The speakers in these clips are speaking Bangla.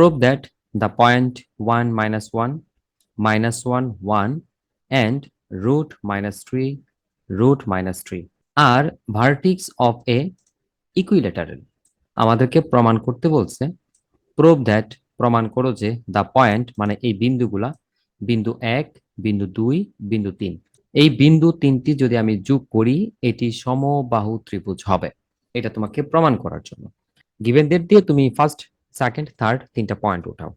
prove that the point 1 minus 1 minus 1 1 and root minus 3 root minus 3 are vertex of a equilateral. আমাদেরকে প্রমাণ করতে বলছে প্রুভ দ্যাট প্রমাণ করো যে দা পয়েন্ট মানে এই বিন্দুগুলা, বিন্দু এক, বিন্দু দুই, বিন্দু তিন। এই বিন্দু তিনটি যদি আমি যোগ করি, এটি সমবাহু ত্রিভুজ হবে। এটা তোমাকে প্রমাণ করার জন্য। গিভেন ডেট দিয়ে তুমি ফার্স্ট সেকেন্ড থার্ড তিনটা পয়েন্ট উঠাও।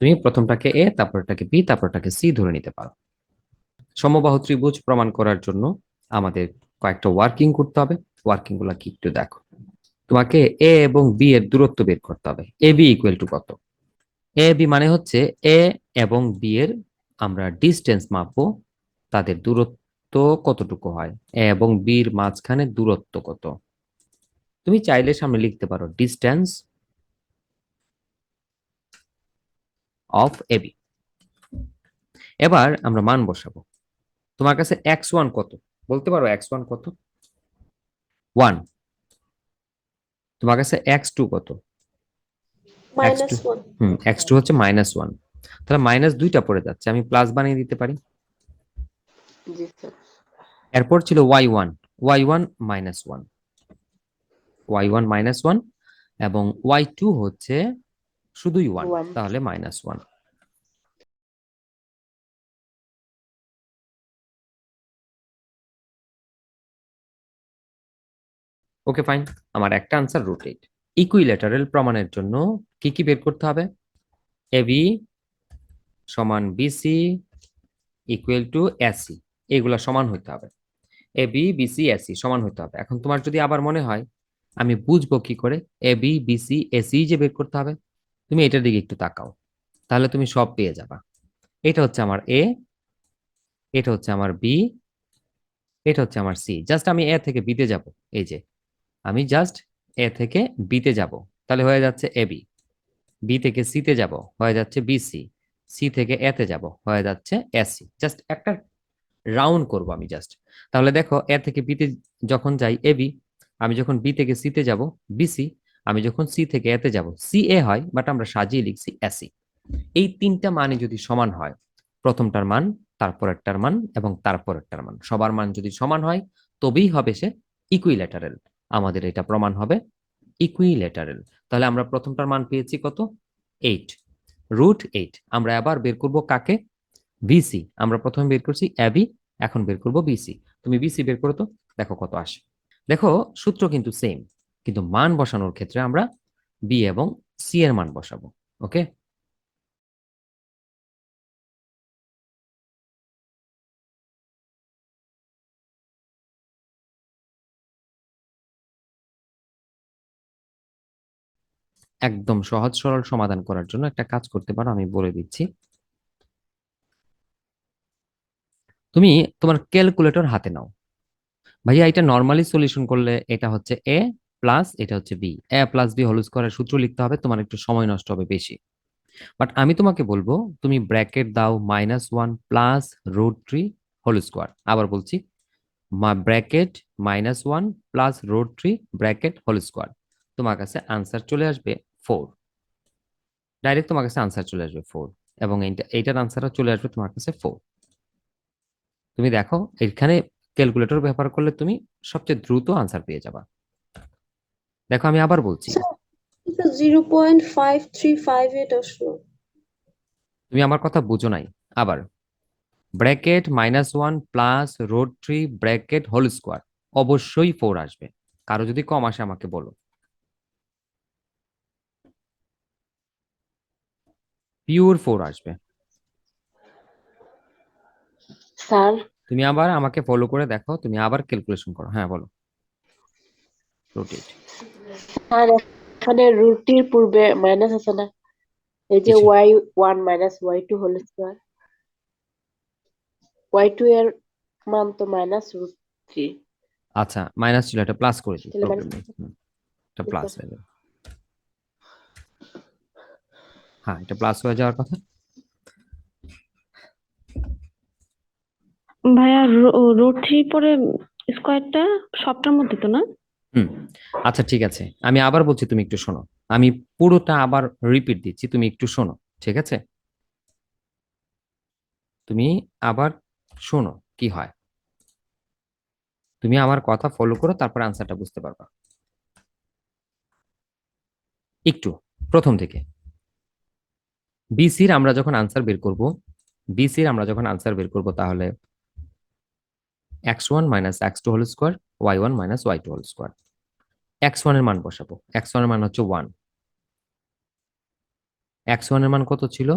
তুমি প্রথমটাকে এ তারপরটাকে বি তারপরটাকে সি ধরে নিতে পারো। সমবাহু ত্রিভুজ প্রমাণ করার জন্য আমাদের কয়েকটা ওয়ার্কিং করতে হবে। ওয়ার্কিংগুলা কি একটু দেখো। তোমাকে এ এবং বি এর দূরত্ব বের করতে হবে। এ বি ইকুয়াল টু কত? এ বি মানে হচ্ছে এ এবং বি এর আমরা ডিস্টেন্স মাপবো তাদের দূরত্ব কতটুকু হয়? এ এবং বির মাঝখানে দূরত্ব কত? তুমি চাইলে সামনে লিখতে পারো ডিস্টেন্স অফ এবি এবার আমরা মান বসাবো। তোমার কাছে এক্স ওয়ান কত? বলতে পারো এক্স ওয়ান কত? ওয়ান তোমার কাছে এক্স টু কত? এক্স টু হচ্ছে মাইনাস ওয়ান তাহলে মাইনাস দুইটা পড়ে যাচ্ছে আমি প্লাস বানিয়ে দিতে পারি। জি স্যার। এরপর ছিল Y one Y one minus one Y one minus one এবং ওয়াই টু হচ্ছে শুধুই ওয়ান তাহলে মাইনাস ওয়ান ওকে ফাইন আমার একটা আনসার রুট এইট ইকুইলেটারাল প্রমাণের জন্য কি কি বের করতে হবে? এবি সমান বিসি ইকুয়াল টু এসি এগুলা সমান হইতে হবে। এ বি বিসি এসি সমান হইতে হবে। এখন তোমার যদি আবার মনে হয়, আমি বুঝব কি করে? এ বি বিসি এসি যে বের করতে হবে, তুমি এটার দিকে একটু তাকাও। তাহলে তুমি সব পেয়ে যাবা। এটা হচ্ছে আমার এ এটা হচ্ছে আমার বি এটা হচ্ছে আমার সি জাস্ট আমি এ থেকে বিতে যাব। এই যে, আমি জাস্ট এ থেকে বিতে যাব। তাহলে হয়ে যাচ্ছে এ বি বি থেকে সিতে যাব, হয়ে যাচ্ছে বিসি সি থেকে এতে যাব, হয়ে যাচ্ছে এসি জাস্ট একটা রাউন্ড করব আমি জাস্ট তাহলে দেখো, এ থেকে বিতে যখন যাই এ বি আমি যখন বি থেকে সিতে যাব বিসি আমি যখন সি থেকে এতে যাব সি এ হয় বাট আমরা সাজিয়ে লিখছি এসি এই তিনটা মানে যদি সমান হয়, প্রথমটার মান, তারপরেরটার মান, এবং তারপরেরটার মান। সবার মান যদি সমান হয়, তবেই হবে সে ইকুইল্যাটারাল আমাদের এটা প্রমাণ হবে ইকুইল্যাটারাল তাহলে আমরা প্রথমটার মান পেয়েছি কত? এইট রুট এইট আমরা আবার বের করব কাকে? বিসি আমরা প্রথমে বের করছি অ্যাবি এখন বের করব বিসি তুমি বিসি বের করো তো, দেখো কত আসে। দেখো, সূত্র কিন্তু সেম কিন্তু মান বসানোর ক্ষেত্রে আমরা বি এবং সি এর মান বসাবো ওকে একদম সহজ সরল সমাধান করার জন্য একটা কাজ করতে পারো, আমি বলে দিচ্ছি। তুমি তোমার ক্যালকুলেটর হাতে নাও। ভাইয়া, এটা নর্মালি সলিউশন করলে এটা হচ্ছে এ প্লাস এটা হচ্ছে B A plus B whole স্কোয়ারের সূত্র লিখতে হবে, তোমার একটু সময় নষ্ট হবে বেশি। বাট আমি তোমাকে বলব, তুমি ব্র্যাকেট দাও minus one plus root three whole square আবার বলছি bracket minus one plus root three bracket whole square তোমার কাছে আনসার চলে আসবে ফোর ডাইরেক্ট তোমার কাছে আনসার চলে আসবে ফোর এবং এইটা, এইটার আনসারও চলে আসবে তোমার কাছে ফোর তুমি দেখো এখানে ক্যালকুলেটর ব্যবহার করলে তুমি সবচেয়ে দ্রুত আনসার পেয়ে যাবা। দেখো আমি আবার বলছি। তুমি আমার কথা বুঝো নাই। আবার bracket minus one plus root three bracket whole square অবশ্যই ফোর আসবে। কারও যদি কম আসে আমাকে বলো। পিওর ফোর আসবে। স্যার। তুমি আবার আমাকে ফলো করে দেখো তুমি আবার ক্যালকুলেশন করো। হ্যাঁ বলো। রোটেট স্যার এখানে রুটির পূর্বে মাইনাস আছে না? এই যে Y one minus Y two whole square Y two এর মান তো মাইনাস রুট থ্রি আচ্ছা মাইনাস ছিল এটা প্লাস করে দিই তাহলে প্রবলেম minus নেই। হুম, এটা প্লাস হয়ে যাবে। হ্যাঁ এটা প্লাস হয়ে যাওয়ার কথা। ভাইয়া রুট থ্রি পরে স্কোয়ারটা সবটার মধ্যে তো না? হুম আচ্ছা ঠিক আছে। আমি আবার বলছি তুমি একটু শোনো। আমি পুরোটা আবার রিপিট দিচ্ছি, তুমি একটু শোনো, ঠিক আছে? তুমি আবার শোনো কি হয়। তুমি আমার কথা ফলো করো, তারপর আনসারটা বুঝতে পারবা। একটু, প্রথম থেকে। বিসির আমরা যখন আনসার বের করব বিসির আমরা যখন আনসার বের করব তাহলে X one minus X two whole square Y one minus Y two whole square X ওয়ানের মান বসাবো। এক্স ওয়ানের মান হচ্ছে ওয়ান এক্স ওয়ানের মান কত ছিল?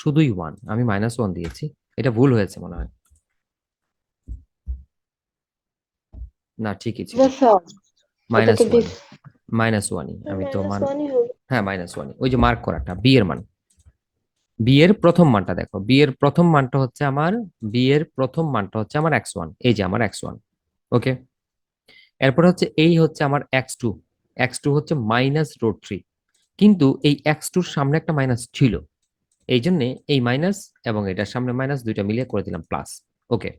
শুধুই ওয়ান আমি মাইনাস ওয়ান দিয়েছি। এটা ভুল হয়েছে মনে হয়। না ঠিকই ছিল। মাইনাস ওয়ান মাইনাস ওয়ানই আমি তো মান। হ্যাঁ মাইনাস ওয়ান ওই যে মার্ক করাটা বি এর মান। বি এর প্রথম মানটা দেখো। বি এর প্রথম মানটা হচ্ছে আমার বি এর প্রথম মানটা হচ্ছে আমার এক্স ওয়ান এই যে আমার এক্স ওয়ান ওকে এরপর হচ্ছে এই হচ্ছে আমার এক্স টু এক্স টু হচ্ছে মাইনাস রোড থ্রি কিন্তু এই এক্স টুর সামনে একটা মাইনাস ছিল। এই জন্যে এই মাইনাস এবং এটার সামনে মাইনাস দুইটা মিলিয়ে করে দিলাম প্লাস ওকে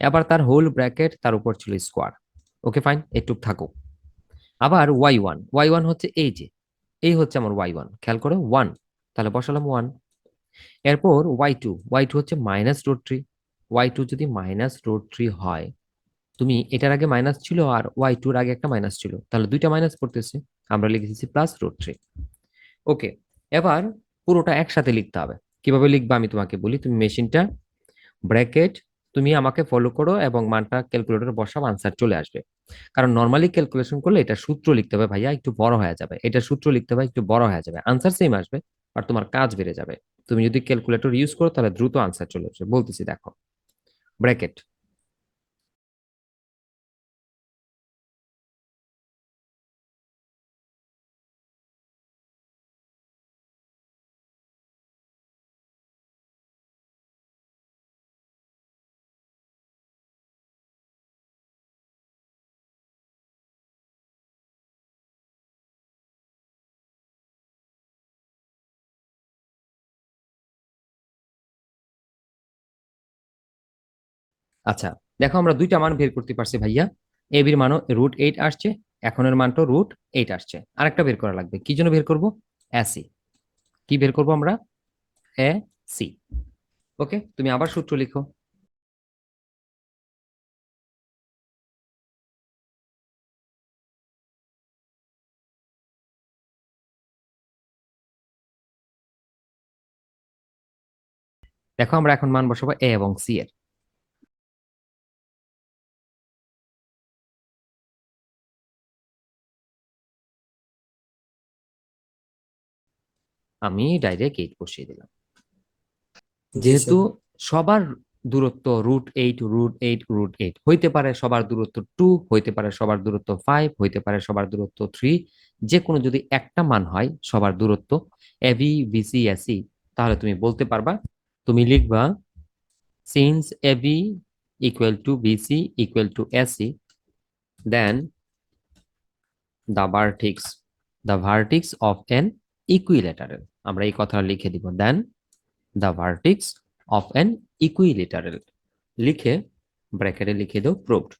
এবার তার হোল ব্র্যাকেট তার উপর ছিল স্কোয়ার ওকে ফাইন একটু থাকুক। আবার ওয়াই ওয়ান ওয়াই ওয়ান হচ্ছে এই যে, এই হচ্ছে আমার ওয়াই ওয়ান খেয়াল করো ওয়ান তাহলে বসালাম ওয়ান এরপর ওয়াই টু ওয়াই টু হচ্ছে minus root three Y two যদি মাইনাস রোড থ্রি হয়, তুমি এটার আগে মাইনাস ছিল আর ওয়াই টুর আগে একটা মাইনাস ছিল, তাহলে দুইটা মাইনাস পড়তেছে, আমরা লিখেছি প্লাস রোড থ্রি ওকে এবার পুরোটা একসাথে লিখতে হবে। কীভাবে লিখবা আমি তোমাকে বলি, তুমি মেশিনটা ব্র্যাকেট তুমি আমাকে ফলো করো এবং মানটা ক্যালকুলেটর বসাও আনসার চলে আসবে। কারণ নর্মালি ক্যালকুলেশন করলে এটা সূত্র লিখতে হবে ভাইয়া, একটু বড় হয়ে যাবে। এটা সূত্র লিখতে হবে, একটু বড় হয়ে যাবে। আনসার সেম আসবে। আর তোমার কাজ বেড়ে যাবে। তুমি যদি ক্যালকুলেটর ইউজ করো, তাহলে দ্রুত আনসার চলে আসবে। বলতেছি, দেখো ব্র্যাকেট আচ্ছা দেখো আমরা দুইটা মান বের করতে পারছি ভাইয়া। এ বির মানও রুট এইট আসছে, এখনের মানটা রুট এইট আসছে। আরেকটা বের করা লাগবে। কি জন্য বের করব? এসি কি বের করব আমরা? এ সি ওকে, তুমি আবার সূত্র লিখো। দেখো আমরা এখন মান বসাবো এ এবং সি এর। আমি ডাইরেক্ট এইট বসিয়ে দিলাম। যেহেতু সবার দূরত্ব root eight root eight root eight হইতে পারে সবার দূরত্ব টু হইতে পারে সবার দূরত্ব ফাইভ হইতে পারে সবার দূরত্ব থ্রি যে কোনো যদি একটা মান হয় সবার দূরত্ব এবি বিসি এসি তাহলে তুমি বলতে পারবা তুমি লিখবা since AB equal to BC equal to AC then the vertex the vertex of an equilateral আমরা এই কথাটা লিখে দিব then the vertex of an equilateral লিখে ব্র্যাকেটে লিখে দেব প্রুভড